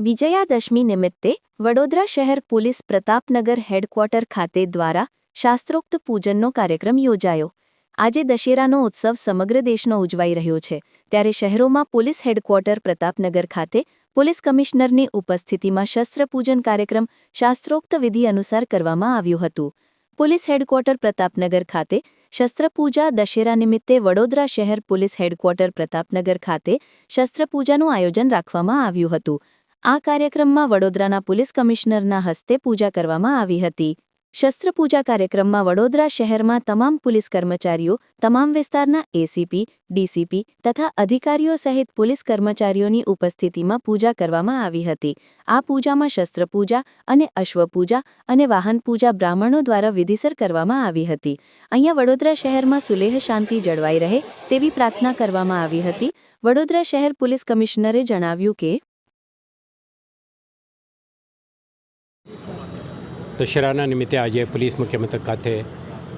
વિજયાદશમી નિમિત્તે વડોદરા શહેર police Pratapnagar headquarter ખાતે દ્વારા શાસ્ત્રોક્ત પૂજનનો કાર્યક્રમ યોજાયો. આજે દશેરાનો ઉત્સવ સમગ્ર દેશનો ઉજવાઈ રહ્યો છે. ત્યારે શહેરોમાં પોલીસ હેડક્વાર્ટર પ્રતાપનગર ખાતે પોલીસ કમિશનરની ઉપસ્થિતિમાં શસ્ત્રપૂજન કાર્યક્રમ શાસ્ત્રોક્ત વિધિ અનુસાર કરવામાં આવ્યું હતું. પોલીસ હેડક્વાર્ટર પ્રતાપનગર ખાતે શસ્ત્રપૂજા દશેરા નિમિત્તે વડોદરા શહેર પોલીસ હેડક્વાર્ટર પ્રતાપનગર ખાતે શસ્ત્રપૂજાનું આયોજન રાખવામાં આવ્યું હતું. આ કાર્યક્રમમાં વડોદરાના પોલીસ કમિશનરના હસ્તે પૂજા કરવામાં આવી હતી. શસ્ત્રપૂજા કાર્યક્રમમાં વડોદરા શહેરમાં તમામ પોલીસ કર્મચારીઓ, તમામ વિસ્તારના એસીપી ડીસીપી તથા અધિકારીઓ સહિત પોલીસ કર્મચારીઓની ઉપસ્થિતિમાં પૂજા કરવામાં આવી હતી. આ પૂજામાં શસ્ત્રપૂજા અને અશ્વપૂજા અને વાહન પૂજા બ્રાહ્મણો દ્વારા વિધિસર કરવામાં આવી હતી. અહીંયા વડોદરા શહેરમાં સુલેહ શાંતિ જળવાઈ રહે તેવી પ્રાર્થના કરવામાં આવી હતી. વડોદરા શહેર પોલીસ કમિશનરે જણાવ્યું કે દશેરાના નિમિત્તે આજે પોલીસ મુખ્ય ખાતે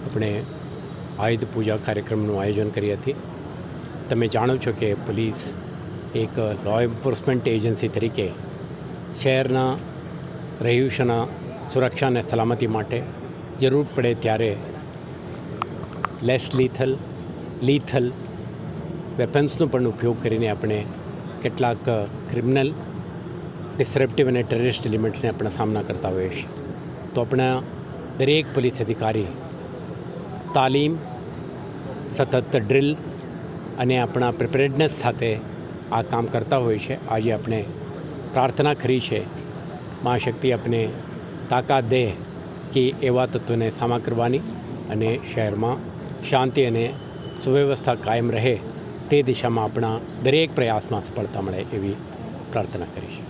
આપણે આયુધ પૂજા કાર્યક્રમનું આયોજન કરી હતી. તમે જાણો છો કે પોલીસ એક લો એન્ફોર્સમેન્ટ એજન્સી તરીકે શહેરના રહીશોના સુરક્ષા અને સલામતી માટે જરૂર પડે ત્યારે લેસ લીથલ લીથલ વેપન્સનો પણ ઉપયોગ કરીને આપણે કેટલાક ક્રિમિનલ ડિસરપ્ટિવ અને ટેરરિસ્ટ એલિમેન્ટ્સને આપણે સામના કરતા હોઈએ છીએ. તો આપણા દરેક પોલીસ અધિકારી તાલીમ, સતત ડ્રિલ અને આપણા પ્રિપેરેડનેસ સાથે આ કામ કરતા હોય છે આજે આપણે પ્રાર્થના કરી છે મા શક્તિ આપણે તાકાત દે કે એવા તત્વોને સામા કરવાની અને શહેરમાં શાંતિ અને સુવ્યવસ્થા કાયમ રહે તે દિશામાં આપણા દરેક પ્રયાસમાં સફળતા મળે એવી પ્રાર્થના કરી છે